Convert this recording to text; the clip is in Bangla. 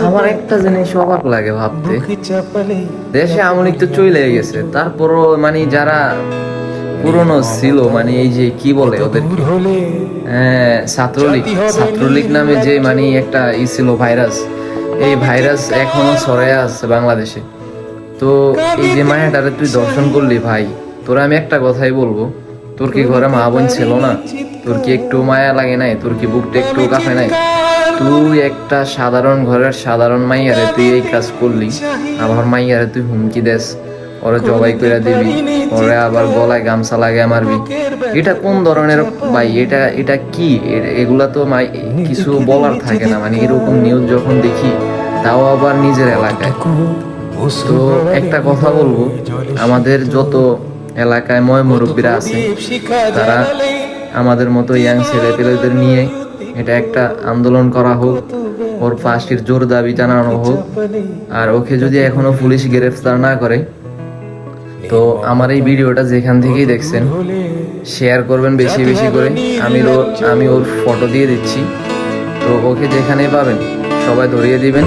আমার একটা জিনিস অবাক লাগে ভাবতে। দেশে আমলিক তো চলে গেছে। তারপরও মানে যারা পুরনো ছিল মানে এই যে কি বলে ওদের হ্যাঁ, ছাত্রলীগ। ছাত্রলীগ নামে যে মানে একটা ই ছিল ভাইরাস। এই ভাইরাস এখনও ছড়ায় আছে বাংলাদেশে। তো এই যে মায়াটারে তুই দর্শন করলি ভাই তোরা আমি একটা কথাই বলব। তোর কি ঘরে মা বোন ছিল না? তোর কি একটু মায়া লাগে নাই? তোর কি বুকটা একটু কাঁপে নাই? তুই একটা সাধারণ ঘরের সাধারণ মাইয়ারে তুই এই কাজ করলি। আবার মাইয়ারে তুই হুমকি দেস, ওরে জবাই করে দিবি, ওরে আবার গলায় গামছা লাগে মারবি। এটা কোন ধরনের ভাই? এটা এটা কি? এগুলা তো কিছু বলার থাকে না। মানে এরকম নিউজ যখন দেখি, তাও আবার নিজের এলাকায়। তো একটা কথা বলব, আমাদের যত এলাকায় ময় মুরব্বীরা আছে, তারা আমাদের মতো ইয়াং ছেলে পেলেদের নিয়ে এটা একটা আন্দোলন করা হোক, ওর ফাঁসির জোর দাবি জানানো হোক। আর ওকে যদি এখনও পুলিশ গ্রেফতার না করে, তো আমার এই ভিডিওটা যেখান থেকেই দেখছেন, শেয়ার করবেন বেশি বেশি করে। আমি আমি ওর ফটো দিয়ে দিচ্ছি। তো ওকে যেখানেই পাবেন, সবাই ধরিয়ে দিবেন।